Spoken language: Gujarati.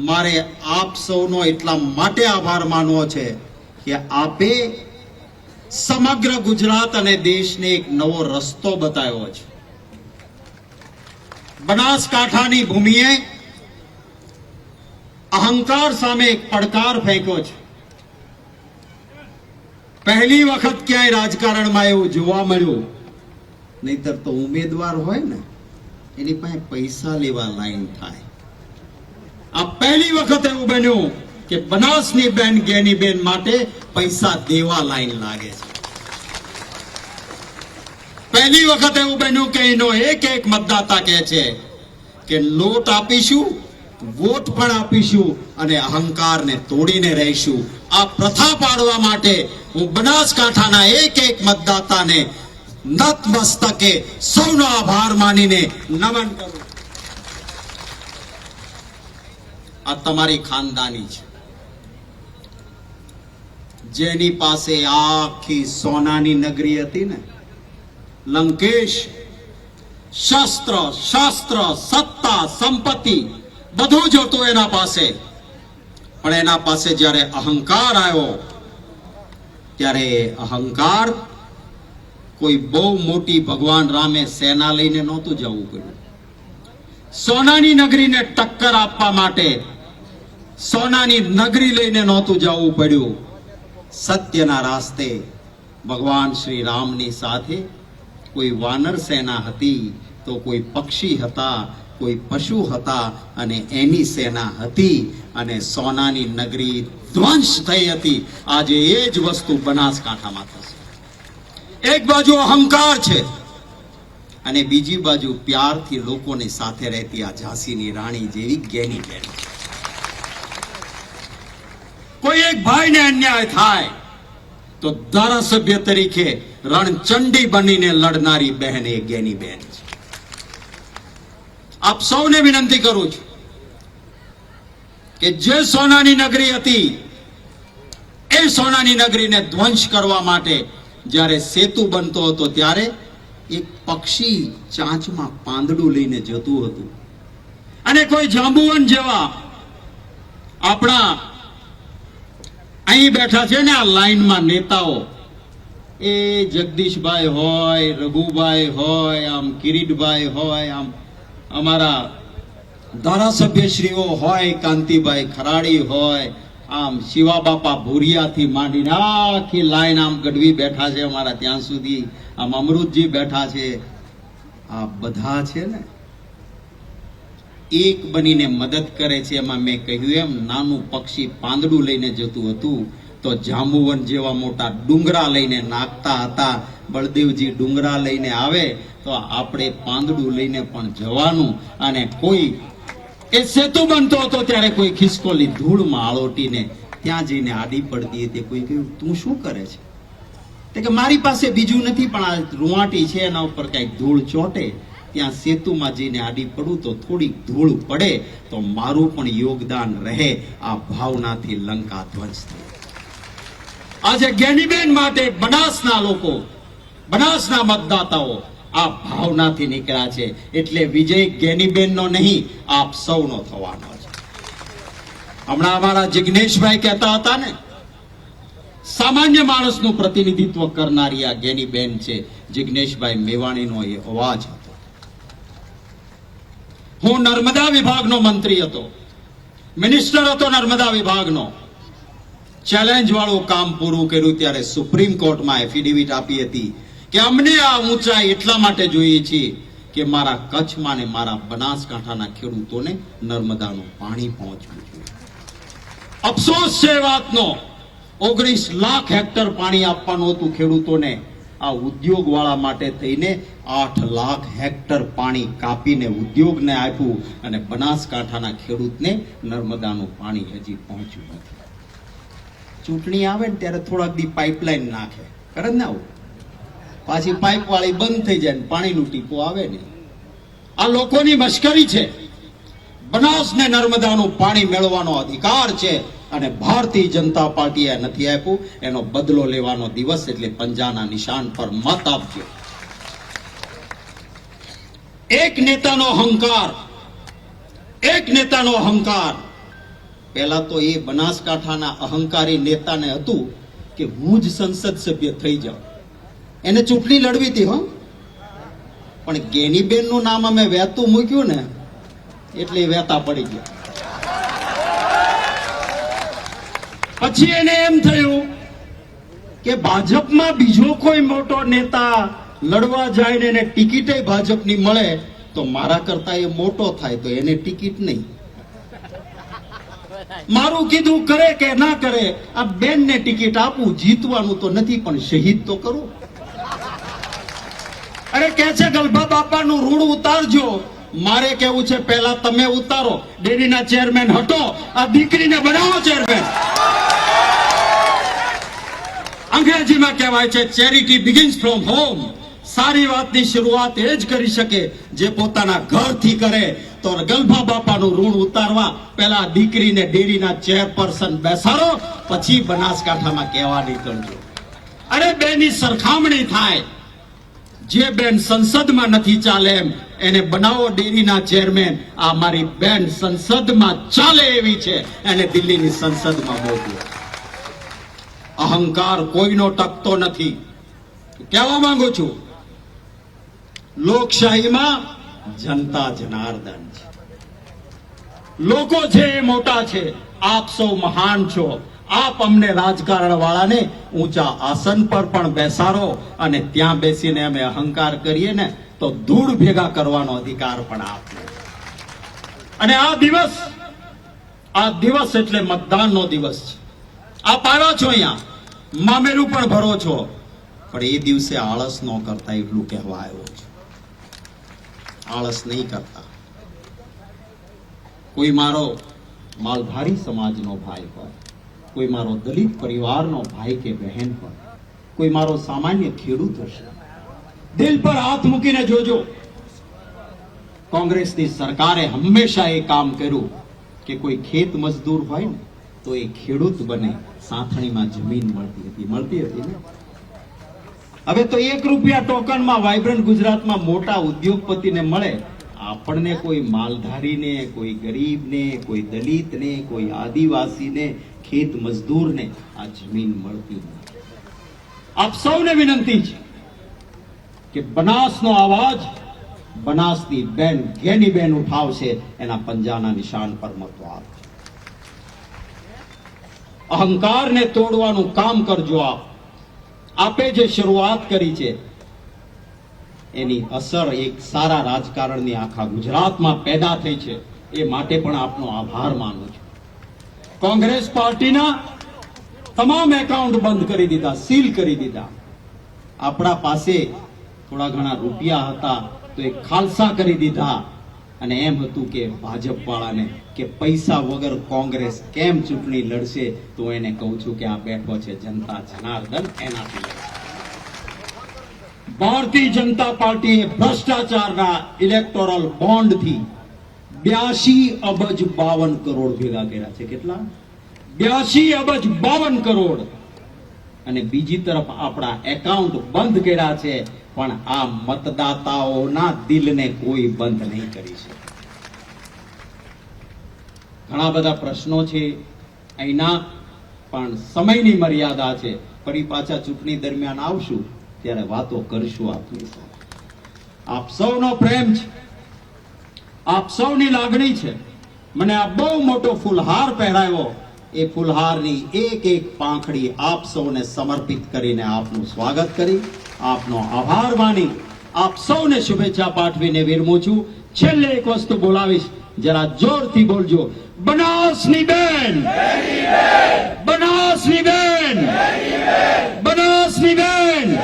મારે આપ સૌનો એટલા માટે આભાર માનવો છે કે આપે સમગ્ર ગુજરાત અને દેશને એક નવો રસ્તો બતાવ્યો છે. બનાસકાંઠાની ભૂમિએ અહંકાર સામે એક પડકાર ફેંક્યો છે. પહેલી વખત ક્યાંય રાજકારણમાં એવું જોવા મળ્યું, નહીતર તો ઉમેદવાર હોય ને, એની પાસે પૈસા લેવા લાઈન થાય. આ પહેલી વખત એવું બન્યું કે બનાસની બેન, ગેની બેન માટે પૈસા દેવા લાઈન લાગે છે. પહેલી વખત એવું બન્યું કે એનો એક એક મતદાતા કહે છે કે લોટ આપીશું વોટ પણ આપીશું અને અહંકારને તોડીને રહીશું. આ પ્રથા પાડવા માટે હું બનાસકાંઠાના એક એક મતદાતાને નતમસ્તકે સૌનો આભાર માનીને નમન કરું આ તમારી ખાનદાની છે. જેની પાસે આખી સોનાની નગરી હતી ને, લંકેશ, શસ્ત્ર, શાસ્ત્ર, સત્તા, સંપત્તિ, બધું જ હતું એના પાસે. પણ એના પાસે જ્યારે અહંકાર આવ્યો, ત્યારે અહંકાર કોઈ બહુ મોટી ભગવાન રામે સેના લઈને નહોતું જવું પડ્યું. સોનાની નગરીને ટક્કર આપવા માટે સોનાની નગરી લઈને નહોતું જવું પડ્યું. સત્યના રાસ્તે ભગવાન શ્રી રામની સાથે કોઈ વાનર સેના હતી તો કોઈ પક્ષી હતા, કોઈ પશુ હતા અને એની સેના હતી અને સોનાની નગરી ધ્વંસ થઈ હતી. આજે એ જ વસ્તુ બનાસકાંઠામાં થશે. એક બાજુ અહંકાર છે અને બીજી બાજુ પ્યારથી લોકોની સાથે રહેતી આ ઝાંસીની રાણી જેવી જ્ઞાની બેન કોઈ એક ભાઈને અન્યાય થાય, તો ધારાસભ્ય તરીકે રણચંડી બનીને લડનારી બહેન એ ગેની બેન છે. આપ સૌને વિનંતી કરું છું કે જે સોનાની નગરી હતી, એ સોનાની નગરીને ધ્વંસ કરવા માટે જ્યારે સેતુ બનતો હતો ત્યારે એક પક્ષી ચાંચમાં પાંદડું લઈને જતું હતું. અને કોઈ જાંબુવન જેવા આપણા અહીં બેઠા છે ને આ લાઈનમાં નેતાઓ. એ જગદીશભાઈ હોય, રઘુભાઈ હોય, આમ કિરીટભાઈ હોય, આમ અમારા ધારાસભ્યશ્રીઓ હોય, કાંતિભાઈ ખરાડી હોય, આમ શિવા બાપા ભૂરિયાથી માંડીને આખી લાઈન આમ ગઢવી બેઠા છે અમારા ત્યાં સુધી. આમ અમૃતજી બેઠા છે. આ બધા છે ને એક બનીને મદદ કરે છે એમાં મેં કહ્યું એમ, નાનું પક્ષી પાંદડું લઈને જતું હતું તો જાંબુવન જેવા મોટા ડુંગરા લઈને નાખતા હતા. બળદેવજી ડુંગરા લઈને આવે તો આપણે પાંદડું લઈને પણ જવાનું અને કોઈ એ સેતુ બનતો હતો ત્યારે કોઈ ખિસકોલી ધૂળમાં આળોટીને ત્યાં જઈને આડી પડતી હતી. કોઈ કહ્યું, તું શું કરે છે? કે, મારી પાસે બીજું નથી, પણ આ રૂવાટી છે, એના ઉપર કંઈક ધૂળ ચોટે. ત્યાં સેતુમાં જઈને આડી પડું તો થોડીક ધૂળ પડે તો મારું પણ યોગદાન રહે આ ભાવનાથી લંકા ધ્વંસ થઈ આજે જ્ઞાનીબેન માટે બનાસના લોકો, બનાસના મતદાતાઓ આ ભાવનાથી નીકળ્યા છે. એટલે વિજય જ્ઞાનીબેનનો નહીં, આપ સૌનો થવાનો છે. હમણાં અમારા જિગ્નેશભાઈ કહેતા હતા ને, સામાન્ય માણસનું પ્રતિનિધિત્વ કરનારી આ જ્ઞાનીબેન છે. જિગ્નેશભાઈ મેવાણીનો એ અવાજ હતો. હું નર્મદા વિભાગનો મંત્રી હતો. મિનિસ્ટર હતો નર્મદા વિભાગનો. ચેલેન્જ વાળું કામ પૂરું કર્યું ત્યારે સુપ્રીમ કોર્ટમાં એફિડેવિટ આપી હતી કે અમને આ ઊંચાઈ એટલા માટે જોઈએ છીએ કે મારા કચ્છમાં ને મારા બનાસકાંઠાના ખેડૂતોને નર્મદાનું પાણી પહોંચવું જોઈએ. અફસોસ છે વાતનો. ઓગણીસ લાખ હેક્ટર પાણી આપવાનું હતું ખેડૂતોને. આ ઉદ્યોગ વાળા માટે થઈને આઠ લાખ હેક્ટર પાણી કાપીને ઉદ્યોગને આપ્યું અને બનાસકાંઠાના ખેડૂતને નર્મદાનું પાણી હજી પહોંચ્યું નથી. ચૂંટણી આવે ને ત્યારે થોડાક દી પાઇપલાઇન નાખે. કરે ને આવું. પાછી પાઇપ વાળી બંધ થઈ જાય ને પાણીનું ટીપું આવે ને. આ લોકોની મશ્કરી છે. બનાસને નર્મદાનું પાણી મેળવવાનો અધિકાર છે. અને ભારતીય જનતા પાર્ટીએ નથી આપ્યું. એનો બદલો લેવાનો દિવસ એટલે પંજાના નિશાન પર મત આપજો. એક નેતાનો અહંકાર, એક નેતાનો અહંકાર. પહેલા તો એ બનાસકાંઠાના અહંકારી નેતાને હતું કે હું જ સંસદ સભ્ય થઈ જાઉં. એને ચૂંટણી લડવી હતી હો. પણ ગેનીબેનનું નામ અમે વહેતું મૂક્યું ને, એટલે વહેતા પડી ગયા. પછી એને એમ થયું કે ભાજપમાં બીજો કોઈ મોટો નેતા લડવા જાય ને એને ટિકિટે ભાજપની મળે, તો મારા કરતા એ મોટો થાય, તો એને ટિકિટ નહીં. મારું કીધું કરે કે ના કરે, આ બેન ને ટિકિટ આપું, જીતવાનું તો નથી, પણ શહીદ તો કરું. અરે કે છે, ગલભા બાપાનું ઋણ ઉતારજો. મારે કેવું છે, પહેલા તમે ઉતારો. ડેરીના ચેરમેન હટો. આ દીકરીને બનાવો ચેરમેન. અંગ્રેજીમાં કહેવાય છે ચેરિટી બિગિન્સ ફ્રોમ હોમ સારી વાતની શરૂઆત એ જ કરી શકે જે પોતાના ઘરથી કરે. તો ગલભા બાપાનું ઋણ ઉતારવા પહેલા દીકરીને ડેરીના ચેરપર્સન બેસાડો, પછી બનાસકાંઠામાં કહેવા નીકળજો અરે બેની સરખામણી થાય. જે બેન સંસદમાં નથી ચાલે એમ, એને બનાવો ડેરીના ચેરમેન. આ મારી બેન સંસદમાં ચાલે એવી છે. એને દિલ્હીની સંસદમાં મોકલો. અહંકાર કોઈનો ટકતો નથી. કહેવા માંગુ છું, લોકશાહીમાં જનતા જનાર્દન છે. લોકો છે એ મોટા છે, આપ સૌ મહાન છો. આપ અમને રાજકારણ વાળાને ઊંચા આસન પર પણ બેસાડો અને ત્યાં બેસીને અમે અહંકાર કરીએ ને તો ધૂળ ભેગા કરવાનો અધિકાર પણ આપો. અને આ દિવસ આ દિવસ એટલે મતદાનનો દિવસ છે. આપ આવ્યા છો અહીંયા? મામેરું પણ ભરો છો. પણ એ દિવસે આળસ ન કરતા એટલું કહેવા આવ્યો છે. આળસ નહીં કરતા. કોઈ મારો માલધારી સમાજનો ભાઈ હોય, કોઈ મારો દલિત પરિવારનો ભાઈ કે બહેન હોય, કોઈ મારો સામાન્ય ખેડૂત હશે, દિલ પર હાથ મૂકીને જોજો. કોંગ્રેસની સરકારે હંમેશા એ કામ કર્યું કે કોઈ ખેત મજદૂર હોય ને, તો એ ખેડૂત બને. સાંથણીમાં જમીન મળતી હતી. મળતી હતી ને? હવે તો એક રૂપિયા ટોકનમાં વાઇબ્રન્ટ ગુજરાતમાં મોટા ઉદ્યોગપતિને મળે. આપણને કોઈ માલધારીને, કોઈ ગરીબને, કોઈ દલિતને, કોઈ આદિવાસીને, ખેત મજદૂરને આ જમીન મળતી નથી. આપ સૌને વિનંતી છે કે બનાસનો અવાજ બનાસની બેન, ઘેની બેન ઉઠાવશે, એના પંજાના નિશાન પર મતો આપજો. અહંકારને તોડવાનું કામ કરજો આપ. આપે જે શરૂઆત કરી છે, એની અસર એક સારા રાજકારણની આખા ગુજરાતમાં પેદા થઈ છે. એ માટે પણ આપનો આભાર માનું છું. કોંગ્રેસ પાર્ટીના તમામ એકાઉન્ટ બંધ કરી દીધા, સીલ કરી દીધા. આપણા પાસે થોડા ઘણા રૂપિયા હતા, તો એ ખાલસા કરી દીધા. અને એમ હતું કે ભાજપ વાળાને કે પૈસા વગર કોંગ્રેસ કેમ ચૂંટણી લડશે, તો એને કહું છું કે આ બેઠો છે જનતા જનાર્દન, એનાથી ભારતીય જનતા પાર્ટીએ ભ્રષ્ટાચારના ઇલેક્ટોરલ બોન્ડથી બ્યાસી અબજ બાવન કરોડ ભેગા કર્યા છે. કેટલા? બ્યાસી અબજ બાવન કરોડ. અને બીજી તરફ આપણા એકાઉન્ટ બંધ કર્યા છે, પણ આ મતદાતાઓના દિલને કોઈ બંધ નહીં કરી શકે. ઘણા બધા પ્રશ્નો છે અહીંના, પણ સમયની મર્યાદા છે. ફરી પાછા ચૂંટણી દરમિયાન આવશું, ત્યારે વાતો કરીશું આપની સાથે. આપ સૌનો પ્રેમ છે. આપ સૌની લાગણી છે. મને આ બહુ મોટો ફૂલહાર પહેરાવ્યો. એ ફુલહારની એક એક પાંખડી આપ સૌને સમર્પિત કરીને આપનું સ્વાગત કરી. આપનો આભાર માની આપ સૌને શુભેચ્છા પાઠવીને વિરમું છું. છેલ્લે એક વસ્તુ બોલાવીશ. જરા જોરથી બોલજો. બનાસની બેન. બનાસની બેન. બનાસની બેન.